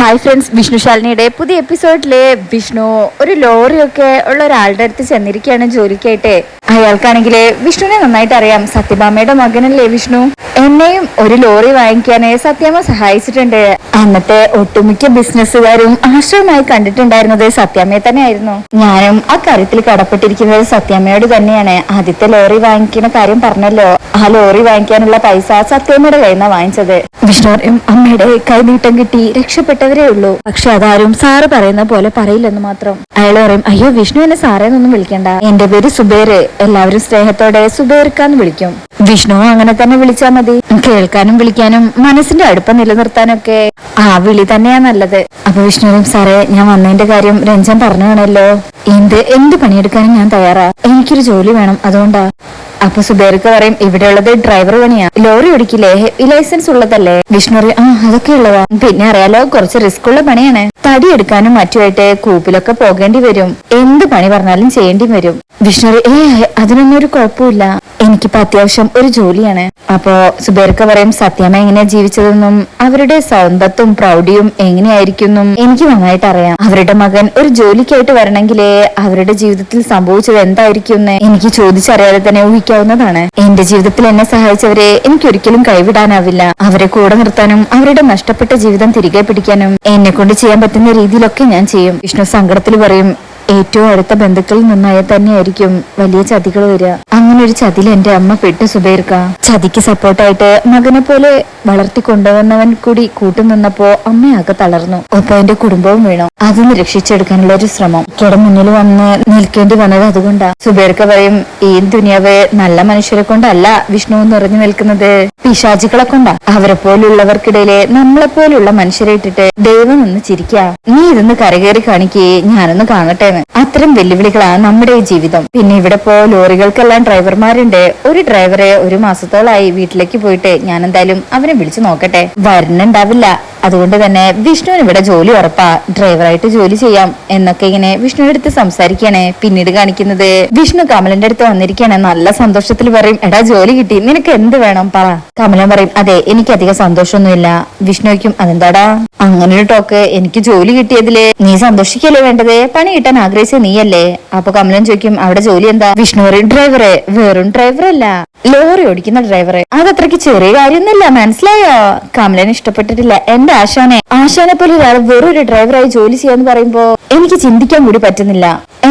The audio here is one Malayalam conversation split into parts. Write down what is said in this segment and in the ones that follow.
ഹായ് ഫ്രണ്ട്സ് വിഷ്ണു ശാലിനിയുടെ പുതിയ എപ്പിസോഡിലെ വിഷ്ണു ഒരു ലോറിയൊക്കെ ഉള്ള ഒരാളുടെ അടുത്ത് ചെന്നിരിക്കുകയാണ് ജോലിക്കായിട്ട് അയാൾക്കാണെങ്കിൽ വിഷ്ണുവിനെ നന്നായിട്ട് അറിയാം. സത്യഭാമയുടെ മകനല്ലേ വിഷ്ണു? എന്നെയും ഒരു ലോറി വാങ്ങിക്കാന് സത്യാമ്മ സഹായിച്ചിട്ടുണ്ട്. അന്നത്തെ ഒട്ടുമിക്ക ബിസിനസ്സുകാരും ആശ്രമമായി കണ്ടിട്ടുണ്ടായിരുന്നത് സത്യാമ്മയെ തന്നെയായിരുന്നു. ഞാനും ആ കാര്യത്തിൽ കടപ്പെട്ടിരിക്കുന്നത് സത്യാമ്മയോട് തന്നെയാണ്. ആദ്യത്തെ ലോറി വാങ്ങിക്കുന്ന കാര്യം പറഞ്ഞല്ലോ. ആ ലോറി വാങ്ങിക്കാനുള്ള പൈസ സത്യാമ്മയുടെ കയ്യിൽ നിന്നാണ് വാങ്ങിച്ചത്. വിഷ്ണുവും അമ്മയുടെ കൈനീട്ടം കിട്ടി രക്ഷപ്പെട്ടവരേ ഉള്ളൂ. പക്ഷെ അതാരും സാറ് പറയുന്ന പോലെ പറയില്ലെന്ന് മാത്രം. അയാൾ പറയും അയ്യോ വിഷ്ണു എന്നെ സാറേന്നൊന്നും വിളിക്കണ്ട. എന്റെ പേര് സുബേർ എല്ലാവരും സ്നേഹത്തോടെ സുബേർക്കാന്ന് വിളിക്കും. വിഷ്ണു അങ്ങനെ തന്നെ വിളിച്ചാ മതി. കേൾക്കാനും വിളിക്കാനും മനസ്സിന്റെ അടുപ്പം നിലനിർത്താനൊക്കെ. ആ വിളി തന്നെയാ നല്ലത്. അപ്പൊ വിഷ്ണുവും സാറേ ഞാൻ വന്നതിന്റെ കാര്യം രഞ്ജൻ പറഞ്ഞാണല്ലോ എന്ത് എന്ത് പണിയെടുക്കാനും ഞാൻ തയ്യാറാ? എനിക്കൊരു ജോലി വേണം അതുകൊണ്ടാ. അപ്പൊ സുബേർക്ക് പറയും ഇവിടെ ഉള്ളത് ഡ്രൈവർ പണിയാ. ലോറി ഓടിക്കില്ലേ? ലൈസൻസ് ഉള്ളതല്ലേ? വിഷ്ണു ആ അതൊക്കെ ഉള്ളതാ. പിന്നെ അറിയാലോ കുറച്ച് റിസ്ക് ഉള്ള പണിയാണ്. തടി എടുക്കാനും മറ്റുമായിട്ട് കൂപ്പിലൊക്കെ പോകേണ്ടി വരും. എന്ത് പണി പറഞ്ഞാലും ചെയ്യേണ്ടി വരും. വിഷ്ണു ഏ അതിനൊന്നും ഒരു കുഴപ്പമില്ല. എനിക്കിപ്പോ അത്യാവശ്യം ഒരു ജോലിയാണ്. അപ്പോ സുബേർക്ക് പറയും സത്യാമ്മ എങ്ങനെയാ ജീവിച്ചതെന്നും അവരുടെ സൗന്ദത്തും പ്രൗഢിയും എങ്ങനെയായിരിക്കും എനിക്ക് നന്നായിട്ട് അറിയാം. അവരുടെ മകൻ ഒരു ജോലിക്കായിട്ട് വരണമെങ്കിലേ അവരുടെ ജീവിതത്തിൽ സംഭവിച്ചത് എന്തായിരിക്കും എന്ന് എനിക്ക് ചോദിച്ചറിയാതെ തന്നെ ഊഹിക്കാവുന്നതാണ്. എന്റെ ജീവിതത്തിൽ എന്നെ സഹായിച്ചവരെ എനിക്ക് ഒരിക്കലും കൈവിടാനാവില്ല. അവരെ കൂടെ നിർത്താനും അവരുടെ നഷ്ടപ്പെട്ട ജീവിതം തിരികെ പിടിക്കാനും എന്നെ കൊണ്ട് ചെയ്യാൻ പറ്റുന്ന രീതിയിലൊക്കെ ഞാൻ ചെയ്യും. വിഷ്ണു സങ്കടത്തിൽ പറയും ഏറ്റവും അടുത്ത ബന്ധുക്കളിൽ നിന്നായ തന്നെയായിരിക്കും വലിയ ചതികൾ വരിക. അങ്ങനെ ഒരു ചതിയിൽ എന്റെ അമ്മ പെട്ടു സുബൈർക്ക. ചതിക്ക് സപ്പോർട്ടായിട്ട് മകനെ പോലെ വളർത്തി കൊണ്ടുവന്നവൻ കൂടി കൂട്ടുനിന്നപ്പോ അമ്മയാകെ തളർന്നു. ഒപ്പം എന്റെ കുടുംബവും വീണു. അതിന് രക്ഷിച്ചെടുക്കാനുള്ള ഒരു ശ്രമം. കിട മുന്നിൽ വന്ന് നിൽക്കേണ്ടി വന്നത് അതുകൊണ്ടാ. സുബൈർക്ക പറയും ഈ ദുനിയാവ് നല്ല മനുഷ്യരെ കൊണ്ടല്ല വിഷ്ണു നിറഞ്ഞു നിൽക്കുന്നത്. പിശാചികളെ കൊണ്ടാ. അവരെ പോലുള്ളവർക്കിടയിലെ നമ്മളെ പോലുള്ള മനുഷ്യരെ ഇട്ടിട്ട് ദൈവം ഒന്ന് ചിരിക്കാ. നീ ഇതൊന്ന് കരകയറി കാണിക്കേ. ഞാനൊന്ന് കാണട്ടെ അത്തരം വെല്ലുവിളികളാണ് നമ്മുടെ ജീവിതം. പിന്നെ ഇവിടെ പോ ലോറികൾക്കെല്ലാം ഡ്രൈവർമാരുണ്ട്. ഒരു ഡ്രൈവറെ ഒരു മാസത്തോളായി വീട്ടിലേക്ക് പോയിട്ട് ഞാൻ എന്തായാലും അവനെ വിളിച്ചു നോക്കട്ടെ. വരുന്നുണ്ടാവില്ല. അതുകൊണ്ട് തന്നെ വിഷ്ണുവിന് ഇവിടെ ജോലി ഉറപ്പാ. ഡ്രൈവറായിട്ട് ജോലി ചെയ്യാം എന്നൊക്കെ ഇങ്ങനെ വിഷ്ണുവിന്റെ അടുത്ത് സംസാരിക്കുകയാണ് പിന്നീട് കാണിക്കുന്നത് വിഷ്ണു കമലിന്റെ അടുത്ത് വന്നിരിക്കുകയാണ് നല്ല സന്തോഷത്തിൽ പറയും എടാ ജോലി കിട്ടി. നിനക്ക് എന്ത് വേണം? പറ. കമലൻ പറയും അതെ എനിക്ക് അധികം സന്തോഷമൊന്നുമില്ല. വിഷ്ണുവിക്കും അതെന്താടാ? അങ്ങനെ ഒരു ടോക്ക്. എനിക്ക് ജോലി കിട്ടിയതിൽ നീ സന്തോഷിക്കല്ലേ വേണ്ടത്? പണി കിട്ടാൻ ആഗ്രഹിച്ച നീയല്ലേ? അപ്പൊ കമലൻ ചോദിക്കും അവിടെ ജോലി എന്താ? വിഷ്ണു പറയും ഡ്രൈവറെ. വെറും ഡ്രൈവറല്ല. ലോറി ഓടിക്കുന്ന ഡ്രൈവറെ. അതത്രയ്ക്ക് ചെറിയ കാര്യമൊന്നുമില്ല മനസ്സിലായോ? കമലൻ ഇഷ്ടപ്പെട്ടിട്ടില്ല. എന്റെ ആശാനെ ആശാനെ പോലെ ഒരാൾ വെറൊരു ഡ്രൈവറായി ജോലി ചെയ്യാന്ന് പറയുമ്പോ എനിക്ക് ചിന്തിക്കാൻ കൂടി പറ്റുന്നില്ല.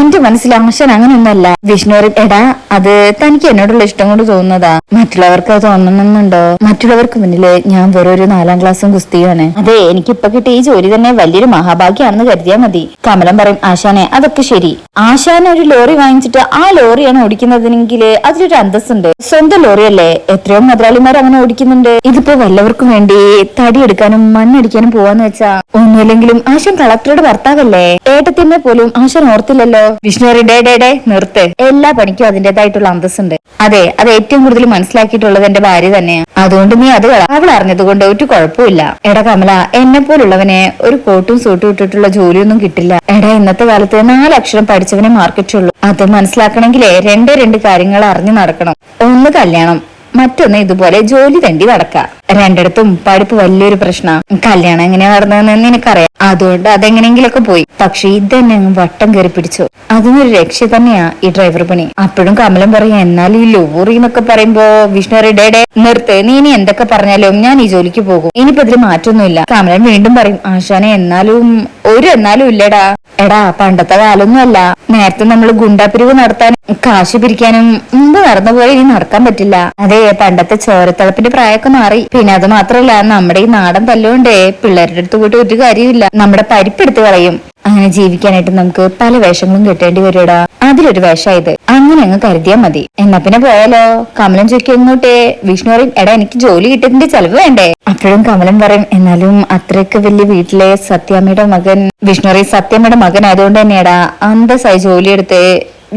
എന്റെ മനസ്സിൽ ആശാൻ അങ്ങനെയൊന്നല്ല വിഷ്ണു എടാ അത് തനിക്ക് എന്നോടുള്ള ഇഷ്ടം കൊണ്ട് തോന്നുന്നതാ. മറ്റുള്ളവർക്ക് അത് തോന്നണമെന്നുണ്ടോ? മറ്റുള്ളവർക്ക് മുന്നിൽ ഞാൻ വെറും ഒരു നാലാം ക്ലാസ്സും ഗുസ്തിയാണ് അതെ എനിക്ക് ഇപ്പൊ കിട്ടിയ ഈ ജോലി തന്നെ വലിയൊരു മഹാഭാഗ്യാണെന്ന് കരുതിയാൽ മതി. കമലം പറയും ആശാനെ അതൊക്കെ ശരി. ആശാൻ ഒരു ലോറി വാങ്ങിച്ചിട്ട് ആ ലോറിയാണ് ഓടിക്കുന്നതെങ്കിൽ അതിലൊരു അന്തസ്സുണ്ട്. സ്വന്തം ലോറിയല്ലേ? എത്രയോ മുതലാളിമാർ അങ്ങനെ ഓടിക്കുന്നുണ്ട്. ഇതിപ്പോ വല്ലവർക്കും വേണ്ടി തടിയെടുക്കാനും മണ്ണടിക്കാനും പോവാന്ന് വെച്ചാ. ഒന്നുമില്ലെങ്കിലും ആശാൻ കളക്ടറുടെ ഭർത്താവല്ലേ? ഏട്ടത്തിനെ പോലും ആശാൻ ഓർത്തില്ലല്ലോ. വിഷ്ണു ഡേ ഡേ ഡേ നിർത്ത്. എല്ലാ പണിക്കും അതിന്റേതായിട്ടുള്ള അന്തസ്സുണ്ട്. അതെ അത് ഏറ്റവും കൂടുതൽ മനസ്സിലാക്കിയിട്ടുള്ളത് എന്റെ ഭാര്യ തന്നെയാണ് അതുകൊണ്ട് നീ അത് അവൾ അറിഞ്ഞത് കൊണ്ട് ഒരു കുഴപ്പമില്ല എടാ കമല എന്നെ പോലുള്ളവനെ ഒരു കോട്ടും സൂട്ടും ഇട്ടിട്ടുള്ള ജോലിയൊന്നും കിട്ടില്ല. എടാ ഇന്നത്തെ കാലത്ത് നാലക്ഷരം പഠിച്ചവനെ മാർക്കറ്റുള്ളൂ. അത് മനസ്സിലാക്കണമെങ്കിലേ രണ്ടേ രണ്ട് കാര്യങ്ങൾ അറിഞ്ഞു നടക്കണം. ഒന്ന് കല്യാണം. മറ്റൊന്ന് ഇതുപോലെ ജോലി തണ്ടി നടക്കുക രണ്ടിടത്തും പഠിപ്പ് വലിയൊരു പ്രശ്നം. കല്യാണം എങ്ങനെയാ നടന്നതെന്ന് എനിക്കറിയാം അതുകൊണ്ട് അതെങ്ങനെങ്കിലൊക്കെ പോയി. പക്ഷെ ഇതന്നെ അങ്ങ് വട്ടം കയറി പിടിച്ചു. അതിനൊരു രക്ഷ തന്നെയാ ഈ ഡ്രൈവർ പണി. അപ്പോഴും കമലം പറയാ എന്നാൽ ഈ ലോറി എന്നൊക്കെ പറയുമ്പോ വിഷ്ണുറി ഡേഡേ നിർത്ത്. നീ ഇനി എന്തൊക്കെ പറഞ്ഞാലും ഞാൻ ഈ ജോലിക്ക് പോകും. ഇനിയിപ്പോ ഇതിൽ മാറ്റൊന്നുമില്ല. കമലൻ വീണ്ടും പറയും ആശാനെ എന്നാലും ഒരു എന്നാലും ഇല്ലടാ. എടാ പണ്ടത്തെ കാലൊന്നും അല്ല. നേരത്തെ നമ്മൾ ഗുണ്ടാപിരിവ് നടത്താൻ കാശ് പിരിക്കാനും മുമ്പ് നടന്ന പോലെ ഇനി നടക്കാൻ പറ്റില്ല. അതെ പണ്ടത്തെ ചോരത്തളപ്പിന്റെ പ്രായമൊക്കെ മാറി. പിന്നെ അത് മാത്രല്ല നമ്മുടെ ഈ നാടൻ തല്ലുകൊണ്ടേ പിള്ളേരുടെ അടുത്ത് പോയിട്ട് ഒരു കാര്യമില്ല നമ്മുടെ പരിപ്പെടുത്ത് കളയും. അങ്ങനെ ജീവിക്കാനായിട്ട് നമുക്ക് പല വേഷങ്ങളും കിട്ടേണ്ടി വരുടാ അതിലൊരു വേഷമായത്. അങ്ങനെ അങ്ങ് കരുതിയാ മതി. എന്നാ പിന്നെ പോയാലോ? കമലം ചോദിക്കും ഇങ്ങോട്ടേ. വിഷ്ണു പറയും എടാ എനിക്ക് ജോലി കിട്ടിയതിന്റെ ചെലവ് വേണ്ടേ? അപ്പോഴും കമലം പറയും എന്നാലും അത്രയൊക്കെ വലിയ വീട്ടിലെ സത്യാമ്മയുടെ മകൻ വിഷ്ണു പറയും സത്യാമ്മയുടെ മകൻ ആയതുകൊണ്ട് തന്നെയാടാ അന്തസ്സായി ജോലിയെടുത്ത്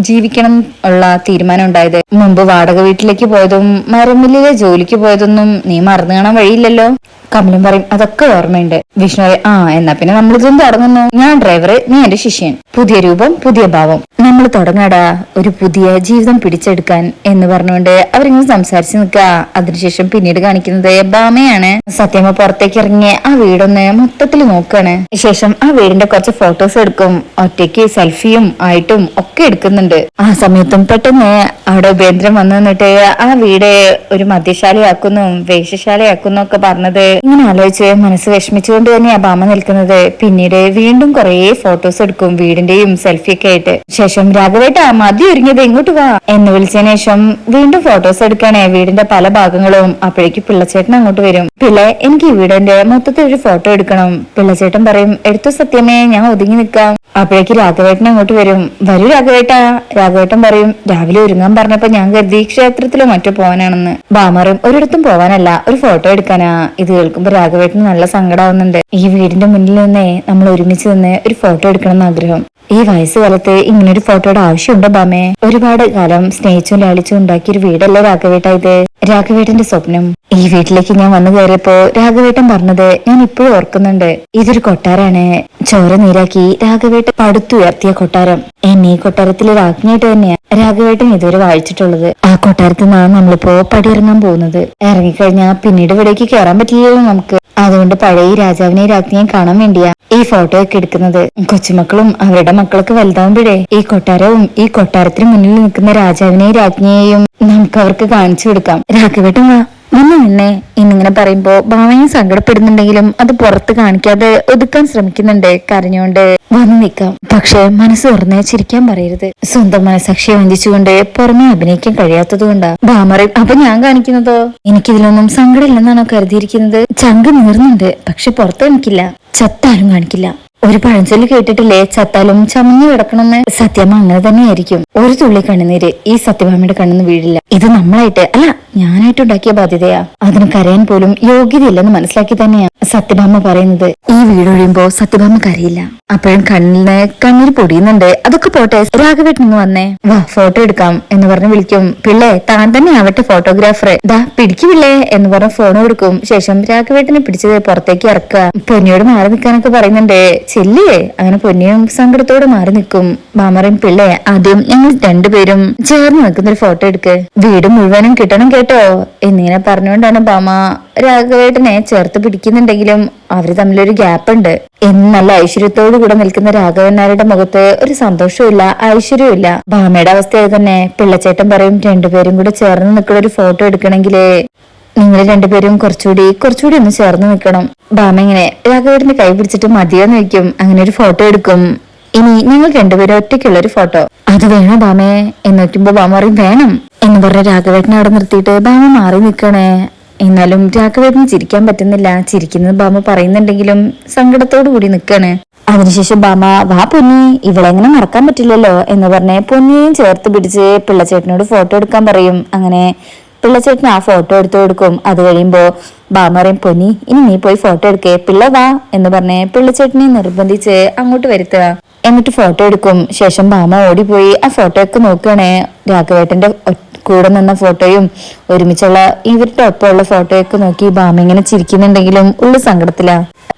ജീവിക്കണം ഉള്ള തീരുമാനം ഉണ്ടായത്. മുമ്പ് വാടക വീട്ടിലേക്ക് പോയതും മരമില്ലിലെ ജോലിക്ക് പോയതൊന്നും നീ മറന്നു കാണാൻ വഴിയില്ലല്ലോ. കമലം പറയും അതൊക്കെ ഓർമ്മയുണ്ട്. വിഷ്ണു പറയും ആ എന്നാ പിന്നെ നമ്മൾ ഇതും തുടങ്ങുന്നു. ഞാൻ ഡ്രൈവർ നീ എന്റെ ശിഷ്യൻ. പുതിയ രൂപം പുതിയ ഭാവം. നമ്മൾ തുടങ്ങാടാ ഒരു പുതിയ ജീവിതം പിടിച്ചെടുക്കാൻ. എന്ന് പറഞ്ഞുകൊണ്ട് അവരിങ്ങനെ സംസാരിച്ച് നിൽക്കുക. അതിനുശേഷം പിന്നീട് കാണിക്കുന്നത് ബാമയാണ്. സത്യമ്മ പുറത്തേക്ക് ഇറങ്ങി ആ വീടൊന്ന് മൊത്തത്തിൽ നോക്കാണ് ശേഷം ആ വീടിന്റെ കുറച്ച് ഫോട്ടോസ് എടുക്കും. ഒറ്റയ്ക്ക് സെൽഫിയും ആയിട്ടും ഒക്കെ എടുക്കുന്നുണ്ട്. ആ സമയത്തും പെട്ടെന്ന് അവിടെ ഉപേന്ദ്രൻ വന്നു നിന്നിട്ട് ആ വീട് ഒരു മദ്യശാലയാക്കുന്നു വേഷശാലയാക്കുന്നു ഒക്കെ പറഞ്ഞത് ഇങ്ങനെ ആലോചിച്ച് മനസ്സ് വിഷമിച്ചുകൊണ്ട് തന്നെയാണ് ഭാമ നിൽക്കുന്നത്. പിന്നീട് വീണ്ടും കുറേ ഫോട്ടോസ് എടുക്കും വീടിന്റെയും സെൽഫിയൊക്കെ ആയിട്ട്. ശേഷം രാഘവേട്ട മതി ഒരുങ്ങിയത് എങ്ങോട്ട് വാ എന്ന് വിളിച്ചതിന് ശേഷം വീണ്ടും ഫോട്ടോസ് എടുക്കണേ വീടിന്റെ പല ഭാഗങ്ങളും. അപ്പോഴേക്ക് പിള്ളച്ചേട്ടൻ അങ്ങോട്ട് വരും. പിള്ളെ എനിക്ക് ഈ വീടിന്റെ മൊത്തത്തിൽ ഒരു ഫോട്ടോ എടുക്കണം. പിള്ളച്ചേട്ടൻ പറയും എടുത്തു സത്യമേ ഞാൻ ഒതുങ്ങി നിൽക്കാം. അപ്പോഴേക്ക് രാഘവേട്ടൻ അങ്ങോട്ട് വരും. വരൂ രാഘവേട്ട. രാഘവേട്ടൻ പറയും രാവിലെ ഒരുങ്ങാൻ പറഞ്ഞപ്പോ ഞാൻ കരുതി ക്ഷേത്രത്തിലോ മറ്റോ പോവാനാണെന്ന് ബാമറും ഒരിടത്തും പോവാനല്ല ഒരു ഫോട്ടോ എടുക്കാനാ. ഇത് കേൾക്കുമ്പോ രാഘവേട്ടന് നല്ല സങ്കടാവുന്നുണ്ട്. ഈ വീടിന്റെ മുന്നിൽ നിന്നേ നമ്മൾ ഒരുമിച്ച് നിന്ന് ഒരു ഫോട്ടോ എടുക്കണം എന്ന് ആഗ്രഹം. ഈ വയസ്സുകാലത്ത് ഇങ്ങനൊരു ഫോട്ടോയുടെ ആവശ്യമുണ്ടോ ബാമേ? ഒരുപാട് കാലം സ്നേഹിച്ചും ലാളിച്ചും ഉണ്ടാക്കിയൊരു വീടല്ലേ രാഘവേട്ട ഇത്? രാഘവേട്ടന്റെ സ്വപ്നം. ഈ വീട്ടിലേക്ക് ഞാൻ വന്നു കയറിയപ്പോ രാഘവേട്ടൻ പറഞ്ഞത് ഞാൻ ഇപ്പോഴും ഓർക്കുന്നുണ്ട്. ഇതൊരു കൊട്ടാരാണ്. ചോര നീരാക്കി രാഘവേട്ടൻ പടുത്തുയർത്തിയ കൊട്ടാരം. എന്നെ ഈ കൊട്ടാരത്തിൽ രാജ്ഞിയായിട്ട് തന്നെയാ രാഘവേട്ടൻ ഇതുവരെ വായിച്ചിട്ടുള്ളത് ആ കൊട്ടാരത്തിൽ നിന്നാണ് നമ്മളിപ്പോ പടിയിറങ്ങാൻ പോകുന്നത്. ഇറങ്ങിക്കഴിഞ്ഞാൽ പിന്നീട് ഇവിടേക്ക് കയറാൻ പറ്റില്ലല്ലോ നമുക്ക്. അതുകൊണ്ട് പഴയ രാജാവിനെ രാജ്ഞിയെ കാണാൻ വേണ്ടിയാ ഈ ഫോട്ടോ ഒക്കെ എടുക്കുന്നത്. കൊച്ചുമക്കളും അവരുടെ മക്കളൊക്കെ വലുതാവുമ്പോഴേ ഈ കൊട്ടാരവും ഈ കൊട്ടാരത്തിന് മുന്നിൽ നിൽക്കുന്ന രാജാവിനെയും രാജ്ഞിയെയും നമുക്ക് അവർക്ക് കാണിച്ചു കൊടുക്കാം. രാഘവേട്ടൻ വന്നു എന്നെ ഇന്നിങ്ങനെ പറയുമ്പോ ഭാവനയും സങ്കടപ്പെടുന്നുണ്ടെങ്കിലും അത് പുറത്ത് കാണിക്കാതെ ഒതുക്കാൻ ശ്രമിക്കുന്നുണ്ട്. കരഞ്ഞുകൊണ്ട് വന്നു നിൽക്കാം. പക്ഷെ മനസ്സ് തുറന്ന് ചിരിക്കാൻ പറയരുത്. സ്വന്തം മനസാക്ഷിയെ വഞ്ചിച്ചുകൊണ്ട് പുറമെ അഭിനയിക്കാൻ കഴിയാത്തത് കൊണ്ടാ. ഭാമറി അപ്പൊ ഞാൻ കാണിക്കുന്നതോ? എനിക്കിതിലൊന്നും സങ്കടമില്ലെന്നാണോ കരുതിയിരിക്കുന്നത്? ചങ്ക് നീർന്നുണ്ട് പക്ഷെ പുറത്ത് കാണിക്കില്ല ചത്താലും കാണിക്കില്ല. ഒരു പഴഞ്ചൊല്ലി കേട്ടിട്ടില്ലേ? ചത്താലും ചമഞ്ഞു കിടക്കണമെന്ന്. സത്യമ്മ അങ്ങനെ തന്നെയായിരിക്കും. ഒരു തുള്ളി കണ്ണുനീര് ഈ സത്യഭാമയുടെ കണ്ണെന്ന് വീഴില്ല. ഇത് നമ്മളായിട്ട് അല്ല ഞാനായിട്ട് ഉണ്ടാക്കിയ ബാധ്യതയാ. അതിന് കരയാൻ പോലും യോഗ്യതയില്ലെന്ന് മനസ്സിലാക്കി തന്നെയാ സത്യഭാമ പറയുന്നത്. ഈ വീടൊഴിയുമ്പോ സത്യഭാമ കരയില്ല. അപ്പോഴും കണ്ണിൽ കണ്ണീര് പൊടിയുന്നുണ്ട്. അതൊക്കെ പോട്ടെ രാഘവേട്ടൻ വന്നേ. വാ ഫോട്ടോ എടുക്കാം എന്ന് പറഞ്ഞ് വിളിക്കും. പിള്ളേ താൻ തന്നെ ആവട്ടെ ഫോട്ടോഗ്രാഫർ ദാ പിടിക്കു പിള്ളേ എന്ന് പറഞ്ഞ് ഫോൺ കൊടുക്കും. ശേഷം രാഘവേട്ടനെ പിടിച്ചത് പുറത്തേക്ക് ഇറക്കുക. പൊന്നിയോട് മാറി നിൽക്കാനൊക്കെ പറയുന്നുണ്ട്. ചെല്ലിയേ? അങ്ങനെ പൊന്നിയും സങ്കടത്തോടെ മാറി നിൽക്കും. മാമറയും പിള്ളയെ ആദ്യം ഞങ്ങൾ രണ്ടുപേരും ചേർന്ന് നിൽക്കുന്ന ഒരു ഫോട്ടോ എടുക്ക്. വീട് മുഴുവനും കിട്ടണം കേട്ടോ. എന്നിങ്ങനെ പറഞ്ഞുകൊണ്ടാണ് ബാമ രാഘവേട്ടനെ ചേർത്ത് പിടിക്കുന്നുണ്ടെങ്കിലും അവർ തമ്മിലൊരു ഗ്യാപ്പ് ഉണ്ട് എന്നല്ല നല്ല ഐശ്വര്യത്തോടു കൂടെ നിൽക്കുന്ന രാഘവന്മാരുടെ മുഖത്ത് ഒരു സന്തോഷവും ഐശ്വര്യവും ഭാമയുടെ അവസ്ഥയായി തന്നെ പിള്ളച്ചേട്ടൻ പറയും രണ്ടുപേരും കൂടെ ചേർന്ന് നിൽക്കുന്ന ഒരു ഫോട്ടോ എടുക്കണമെങ്കിലേ നിങ്ങൾ രണ്ടുപേരും കുറച്ചുകൂടി കുറച്ചുകൂടി ഒന്ന് ചേർന്ന് നിൽക്കണം. ബാമ ഇങ്ങനെ രാഘവേട്ടന്റെ കൈ പിടിച്ചിട്ട് മതിയെന്ന് വെക്കും അങ്ങനെ ഒരു ഫോട്ടോ എടുക്കും. ഇനി ഞങ്ങൾ രണ്ടുപേരും ഒറ്റയ്ക്കുള്ള ഒരു ഫോട്ടോ. അത് വേണോ ബാമേ? എന്ന് വെക്കുമ്പോ ബാമ പറയും വേണം. എന്ന് പറഞ്ഞ രാഘവേട്ടനെ അവിടെ നിർത്തിയിട്ട് ബാമ മാറി നിൽക്കണേ. എന്നാലും രാഘവേട്ടന് ചിരിക്കാൻ പറ്റുന്നില്ല. ചിരിക്കുന്നത് ബാമ പറയുന്നുണ്ടെങ്കിലും സങ്കടത്തോടു കൂടി നിൽക്കാണ്. അതിനുശേഷം ബാമ വാ പൊന്നി ഇവളെങ്ങനെ മറക്കാൻ പറ്റില്ലല്ലോ എന്ന് പറഞ്ഞ് പൊന്നിയെയും ചേർത്ത് പിടിച്ച് പിള്ളച്ചേട്ടനോട് ഫോട്ടോ എടുക്കാൻ പറയും. അങ്ങനെ പിള്ളച്ചേട്ടൻ ആ ഫോട്ടോ എടുത്തു കൊടുക്കും. അത് കഴിയുമ്പോ ബാമറയും പൊന്നി ഇനി നീ പോയി ഫോട്ടോ എടുക്കേ. പിള്ള വാ എന്ന് പറഞ്ഞ് പിള്ളച്ചേട്ടനെ നിർബന്ധിച്ച് അങ്ങോട്ട് വരുത്തുക. എന്നിട്ട് ഫോട്ടോ എടുക്കും. ശേഷം ബാമ ഓടിപ്പോയി ആ ഫോട്ടോ ഒക്കെ നോക്കുകയാണേ. രാഘവേട്ടന്റെ കൂടെ നിന്ന ഫോട്ടോയും ഒരുമിച്ചുള്ള ഇവരുടെ ഒപ്പമുള്ള ഫോട്ടോയൊക്കെ നോക്കി ബാമ ഇങ്ങനെ ചിരിക്കുന്നുണ്ടെങ്കിലും ഉള്ളു സങ്കടത്തിലാ.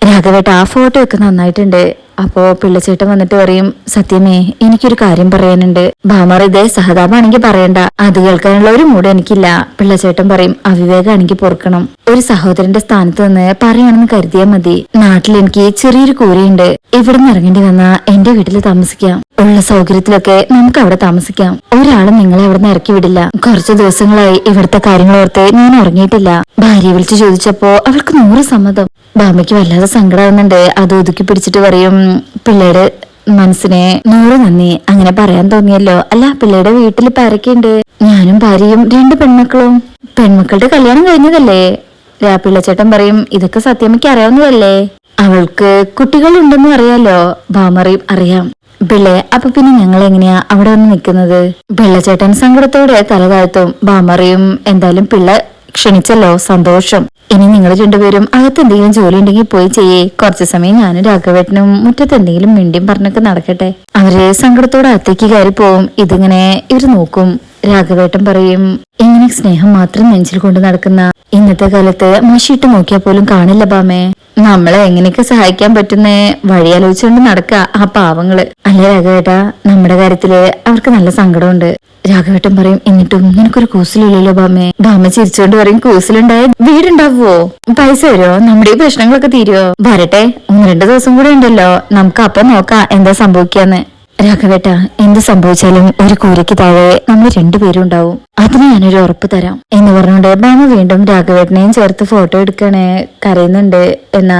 രാഘവേട്ട ആ ഫോട്ടോ ഒക്കെ നന്നായിട്ടുണ്ട്. അപ്പോ പിള്ളച്ചേട്ടൻ വന്നിട്ട് പറയും സത്യമേ എനിക്കൊരു കാര്യം പറയാനുണ്ട്. ഭാമർ ഇതേ സഹതാപാണെങ്കിൽ പറയണ്ട. അത് കേൾക്കാനുള്ള ഒരു മൂഡ് എനിക്കില്ല. പിള്ളച്ചേട്ടൻ പറയും അവിവേകാണെങ്കിൽ പൊറുക്കണം. ഒരു സഹോദരന്റെ സ്ഥാനത്ത് നിന്ന് പറയണമെന്ന് കരുതിയാൽ മതി. നാട്ടിൽ എനിക്ക് ചെറിയൊരു കൂരയുണ്ട്. ഇവിടെ നിന്ന് ഇറങ്ങേണ്ടി വന്നാ എന്റെ വീട്ടിൽ താമസിക്കാം. ഉള്ള സൗകര്യത്തിലൊക്കെ നമുക്ക് അവിടെ താമസിക്കാം. ഒരാളും നിങ്ങളെ അവിടെ നിന്ന് ഇറക്കി വിടില്ല. കുറച്ച് ദിവസങ്ങളായി ഇവിടുത്തെ കാര്യങ്ങൾ ഓർത്ത് ഞാൻ ഉറങ്ങിയിട്ടില്ല. ഭാര്യയെ വിളിച്ചു ചോദിച്ചപ്പോ അവൾക്ക് നൂറ് സമ്മതം. ബാമയ്ക്ക് വല്ലാതെ സങ്കടമാകുന്നുണ്ട് അത് ഒതുക്കി പിടിച്ചിട്ട് പറയും പിള്ളേര് മനസ്സിനെ നൂറ് നന്ദി. അങ്ങനെ പറയാൻ തോന്നിയല്ലോ. അല്ല പിള്ളേരുടെ വീട്ടിൽ പരക്കുണ്ട് ഞാനും ഭാര്യയും രണ്ട് പെൺമക്കളും. പെൺമക്കളുടെ കല്യാണം കഴിഞ്ഞതല്ലേ? രാ പിള്ളച്ചേട്ടൻ പറയും ഇതൊക്കെ സത്യമ്മയ്ക്ക് അറിയാവുന്നതല്ലേ? അവൾക്ക് കുട്ടികൾ ഉണ്ടെന്ന് അറിയാലോ ഭാമറിയും അറിയാം. പിള്ളെ അപ്പൊ പിന്നെ ഞങ്ങൾ എങ്ങനെയാ അവിടെ വന്ന് നിൽക്കുന്നത്? പിള്ളച്ചേട്ടൻ സങ്കടത്തോടെ തല താഴ്ത്തും. ബാമറിയും എന്തായാലും പിള്ള ക്ഷണിച്ചല്ലോ സന്തോഷം. ഇനി നിങ്ങൾ രണ്ടുപേരും അകത്ത് എന്തെങ്കിലും ജോലി ഉണ്ടെങ്കിൽ പോയി ചെയ്യേ. കുറച്ചു സമയം ഞാനും രാഘവേട്ടനും മുറ്റത്ത് എന്തെങ്കിലും മിണ്ടിയും പറഞ്ഞൊക്കെ നടക്കട്ടെ. അവർ സങ്കടത്തോടെ അകത്തേക്ക് കയറി പോവും. ഇതിങ്ങനെ ഇവർ നോക്കും. രാഘവേട്ടൻ പറയും ഇങ്ങനെ സ്നേഹം മാത്രം നെഞ്ചിൽ കൊണ്ട് നടക്കുന്ന ഇന്നത്തെ കാലത്ത് മഷിയിട്ട് നോക്കിയാൽ പോലും കാണില്ല ബാമേ. നമ്മളെ എങ്ങനെയൊക്കെ സഹായിക്കാൻ പറ്റുന്നേ വഴിയാലോചിച്ചുകൊണ്ട് നടക്കുക ആ പാവങ്ങൾ. അല്ലേ രാഘവേട്ടാ? നമ്മുടെ കാര്യത്തിൽ അവർക്ക് നല്ല സങ്കടമുണ്ട്. രാഘവേട്ടൻ പറയും എന്നിട്ടും നിനക്കൊരു കൂസലില്ലല്ലോ ബാമേ ബാമ ചിരിച്ചുകൊണ്ട് പറയും കൂസലുണ്ടായ വീടുണ്ടാവോ പൈസ വരുമോ നമ്മുടെ ഈ പ്രശ്നങ്ങളൊക്കെ തീരുവോ? വരട്ടെ ഒന്ന് രണ്ട് ദിവസം കൂടെ ഉണ്ടല്ലോ. നമുക്ക് അപ്പം നോക്കാം എന്താ സംഭവിക്കാന്ന്. രാഘവേട്ട എന്ത് സംഭവിച്ചാലും ഒരു കൂരയ്ക്ക് താഴെ നമ്മൾ രണ്ടുപേരും ഉണ്ടാവും. അതിന് ഞാനൊരു ഉറപ്പ് തരാം. എന്ന് പറഞ്ഞുകൊണ്ട് ബാമ വീണ്ടും രാഘവേട്ടനെയും ചേർത്ത് ഫോട്ടോ എടുക്കണേ. കരയുന്നുണ്ട്. എന്ന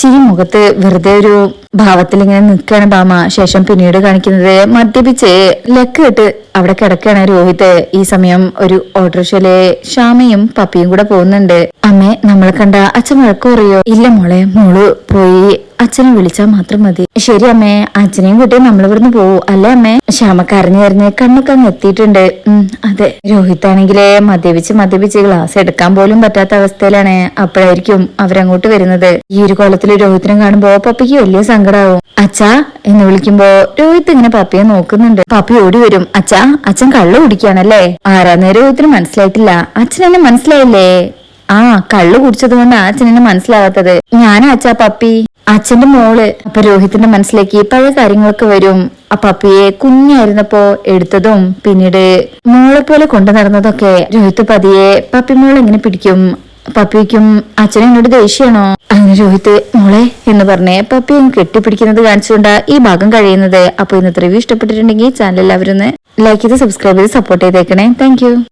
ചീ മുഖത്ത് വെറുതെ ഒരു ഭാവത്തിൽ ഇങ്ങനെ നിൽക്കുകയാണ് ബാമ. ശേഷം പിന്നീട് കാണിക്കുന്നത് മദ്യപിച്ച് ലക്ക് ഇട്ട് അവിടെ കിടക്കുകയാണ് രോഹിത്. ഈ സമയം ഒരു ഓട്ടോറിക്ഷയിലെ ശ്യാമയും പപ്പിയും കൂടെ പോകുന്നുണ്ട്. അമ്മേ നമ്മളെ കണ്ട അച്ഛൻ വഴക്ക് ഇല്ല മോളെ മോൾ പോയി അച്ഛനെ വിളിച്ചാൽ മാത്രം മതി. ശരി അമ്മേ അച്ഛനെയും കൂട്ടി നമ്മൾ ഇവിടുന്ന് അല്ലേ അമ്മേ? ശ്യാമ കരഞ്ഞു കരഞ്ഞ് കണ്ണൊക്കെ അങ്ങ് എത്തിയിട്ടുണ്ട്. അതെ. രോഹിത് ആണെങ്കിലേ മദ്യപിച്ച് മദ്യപിച്ച് ഗ്ലാസ് എടുക്കാൻ പോലും പറ്റാത്ത അവസ്ഥയിലാണ് അപ്പോഴായിരിക്കും അവരങ്ങോട്ട് വരുന്നത്. ഈ ഒരു കോലത്തിൽ രോഹിത്തിനെ കാണുമ്പോ പപ്പിക്ക് വലിയ സങ്കടാവും. അച്ഛാ എന്ന് വിളിക്കുമ്പോ രോഹിത് ഇങ്ങനെ പപ്പിയെ നോക്കുന്നുണ്ട്. പപ്പി ഓടി വരും. അച്ഛാ അച്ഛൻ കള്ളു കുടിക്കുകയാണല്ലേ? ആരാന്ന് രോഹിത്തിന് മനസ്സിലായിട്ടില്ല. അച്ഛനെന്നെ മനസ്സിലായില്ലേ? ആ കള്ളു കുടിച്ചത് കൊണ്ട് അച്ഛനെന്നെ മനസ്സിലാകാത്തത് ഞാനാ അച്ഛാ പപ്പി. അച്ഛന്റെ മോൾ. അപ്പൊ രോഹിത്തിന്റെ മനസ്സിലേക്ക് പഴയ കാര്യങ്ങളൊക്കെ വരും. ആ പപ്പിയെ കുഞ്ഞായിരുന്നപ്പോ എടുത്തതും പിന്നീട് മോളെ പോലെ കൊണ്ടു നടന്നതൊക്കെ രോഹിത്ത് പതിയെ പപ്പി മോൾ എങ്ങനെ പിടിക്കും? പപ്പിക്കും അച്ഛനും എന്നോട് ദേഷ്യമാണോ? അങ്ങനെ രോഹിത്ത് മോളെ എന്ന് പറഞ്ഞ് പപ്പിയെ കെട്ടിപ്പിടിക്കുന്നത് കാണിച്ചുകൊണ്ടാ ഈ ഭാഗം കഴിയുന്നത്. അപ്പൊ ഇന്നത്തെ റിവ്യൂ ഇഷ്ടപ്പെട്ടിട്ടുണ്ടെങ്കിൽ ചാനൽ എല്ലാവരും ലൈക്ക് ചെയ്ത് സബ്സ്ക്രൈബ് ചെയ്ത് സപ്പോർട്ട് ചെയ്തേക്കണേ. താങ്ക്